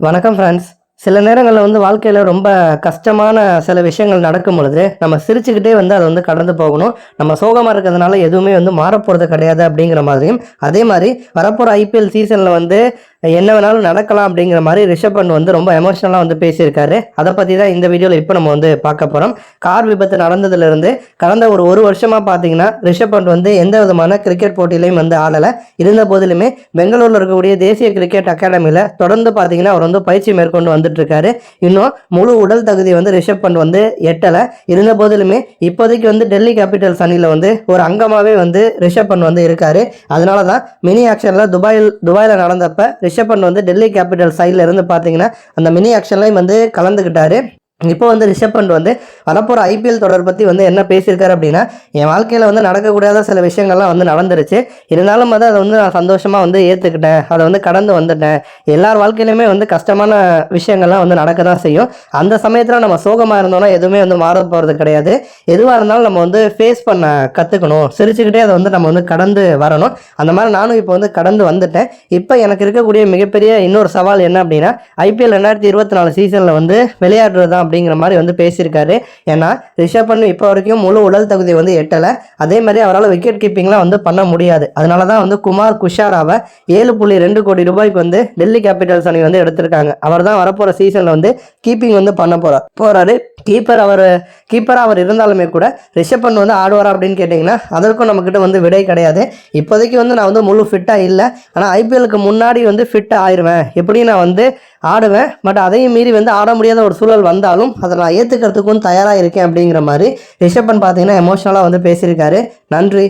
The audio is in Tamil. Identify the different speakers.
Speaker 1: வணக்கம் ஃப்ரெண்ட்ஸ் சில நேரங்களில் வந்து வாழ்க்கையில் ரொம்ப கஷ்டமான சில விஷயங்கள் நடக்கும் பொழுது நம்ம சிரிச்சுக்கிட்டே வந்து அதை வந்து கடந்து போகணும். நம்ம சோகமாக இருக்கிறதுனால எதுவுமே வந்து மாறப்போகிறது கிடையாது அப்படிங்கிற மாதிரியும் அதே மாதிரி வரப்போகிற ஐபிஎல் சீசனில் வந்து என்ன வேணாலும் நடக்கலாம் அப்படிங்கிற மாதிரி ரிஷப் பண்ட் வந்து ரொம்ப எமோஷனலாக வந்து பேசியிருக்காரு. அதை பற்றி தான் இந்த வீடியோவில் இப்போ நம்ம வந்து பார்க்க போகிறோம் கார் விபத்து நடந்ததுலேருந்து கடந்த ஒரு ஒரு வருஷமாக பார்த்தீங்கன்னா ரிஷப் பண்ட் வந்து எந்த விதமான கிரிக்கெட் போட்டியிலையும் வந்து ஆளலை இருந்த போதிலுமே பெங்களூரில் இருக்கக்கூடிய தேசிய கிரிக்கெட் அகாடமியில் தொடர்ந்து பார்த்தீங்கன்னா அவர் வந்து பயிற்சி மேற்கொண்டு வந்துட்டுருக்காரு. இன்னும் முழு உடல் தகுதி வந்து ரிஷப் பண்ட் வந்து எட்டலை. இருந்த போதிலுமே இப்போதைக்கு வந்து டெல்லி கேபிட்டல்ஸ் அணியில் வந்து ஒரு அங்கமாகவே வந்து ரிஷப் பண்ட் வந்து இருக்காரு. அதனால தான் மினி ஆக்ஷனில் துபாயில் துபாயில் நடந்தப்ப ரிஷப் பண்ட் வந்து டெல்லி கேபிட்டல் சைடில் இருந்து பார்த்தீங்கன்னா அந்த மினி ஆக்ஷன்லையும் வந்து கலந்துக்கிட்டாரு இப்போ வந்து ரிஷப் பண்ட் வந்து வரப்போகிற ஐபிஎல் தொடர் பற்றி வந்து என்ன பேசியிருக்காரு அப்படின்னா என் வாழ்க்கையில் வந்து நடக்கக்கூடாத சில விஷயங்கள்லாம் வந்து நடந்துருச்சு. இருந்தாலும் வந்து அதை வந்து நான் சந்தோஷமாக வந்து ஏற்றுக்கிட்டேன் அதை வந்து கடந்து வந்துட்டேன். எல்லார் வாழ்க்கையிலுமே வந்து கஷ்டமான விஷயங்கள்லாம் வந்து நடக்க தான் செய்யும். அந்த சமயத்தில் நம்ம சோகமாக இருந்தோம்னா எதுவுமே வந்து மாற போகிறது கிடையாது. எதுவாக இருந்தாலும் நம்ம வந்து ஃபேஸ் பண்ண கற்றுக்கணும் சிரிச்சுக்கிட்டே அதை வந்து நம்ம வந்து கடந்து வரணும். அந்த மாதிரி நானும் இப்போ வந்து கடந்து வந்துட்டேன். இப்போ எனக்கு இருக்கக்கூடிய மிகப்பெரிய இன்னொரு சவால் என்ன அப்படின்னா ஐபிஎல் ரெண்டாயிரத்தி இருபத்தி நாலு சீசனில் வந்து விளையாடுறது தான் அப்படிங்கிற மாதிரி வந்து பேசியிருக்காரு. ஏன்னா ரிஷப் பண்ணு இப்போ வரைக்கும் முழு உடல் தகுதி வந்து எட்டலை. அதே மாதிரி அவரால் விக்கெட் கீப்பிங்லாம் வந்து பண்ண முடியாது. அதனால தான் வந்து குமார் குஷாராவை ஏழு புள்ளி ரெண்டு கோடி ரூபாய்க்கு வந்து டெல்லி கேபிட்டல்ஸ் அணி வந்து எடுத்திருக்காங்க. அவர் தான் வரப்போகிற சீசனில் வந்து கீப்பிங் வந்து பண்ண போகிறார் போகிறாரு கீப்பர் அவர் கீப்பராக அவர் இருந்தாலுமே கூட ரிஷப் பண்ணு வந்து ஆடுவாரா அப்படின்னு கேட்டிங்கன்னா அதற்கும் நம்மக்கிட்ட வந்து விடை கிடையாது. இப்போதைக்கு வந்து நான் வந்து முழு ஃபிட்டாக இல்லை. ஆனால் ஐபிஎலுக்கு முன்னாடி வந்து ஃபிட்டாக ஆயிடுவேன் எப்படி நான் வந்து ஆடுவேன் பட் அதையும் மீறி வந்து ஆட முடியாத ஒரு சூழல் வந்தாலும் அதை நான் ஏற்றுக்கிறதுக்கும் தயாராக இருக்கேன் அப்படிங்கிற மாதிரி ரிஷப் பார்த்தீங்கன்னா எமோஷனலாக வந்து பேசியிருக்காரு. நன்றி.